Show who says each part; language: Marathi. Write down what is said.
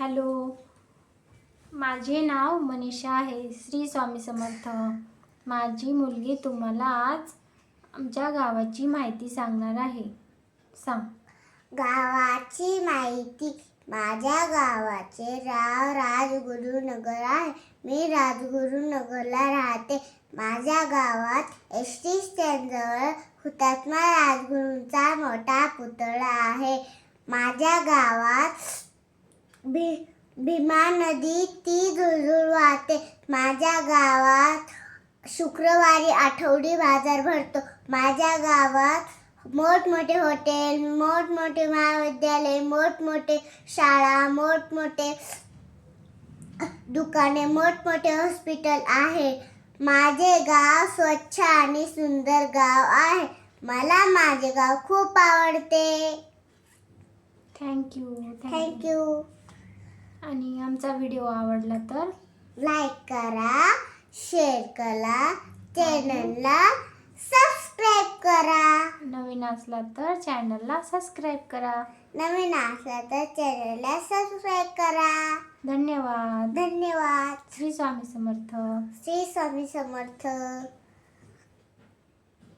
Speaker 1: हॅलो. माझे नाव मनीषा आहे श्री स्वामी समर्थ. माझी मुलगी तुम्हाला आज आमच्या गावाची माहिती सांगणार आहे. सांग.
Speaker 2: गावाची माहिती. माझ्या गावाचे राव राजगुरुनगर आहे मी राजगुरुनगरला राहते. माझ्या गावात एस टी स्टँडजवळ हुतात्मा राजगुरूंचा मोठा पुतळा आहे. माझ्या गावात भी भीमा नदी ती झुळझुळ वाहते. माझ्या गावात शुक्रवारी आठवडी बाजार भरतो. माझ्या गावात मोठमोठे हॉटेल मोठमोठे महाविद्यालय मोठमोठे शाळा मोठमोठे दुकाने मोठमोठे हॉस्पिटल आहे. माझे गाव स्वच्छ आणि सुंदर गाव आहे. मला माझे गाव खूप आवडते.
Speaker 1: थँक्यू
Speaker 2: थँक्यू
Speaker 1: आणि आमचा व्हिडिओ आवडला तर
Speaker 2: लाईक करा शेअर करा चॅनलला सबस्क्राईब करा.
Speaker 1: नवीन असला तर चॅनलला सबस्क्राईब करा.
Speaker 2: नवीन असला तर चॅनलला सबस्क्राईब करा.
Speaker 1: धन्यवाद.
Speaker 2: धन्यवाद.
Speaker 1: श्री स्वामी समर्थ.
Speaker 2: श्री स्वामी समर्थ.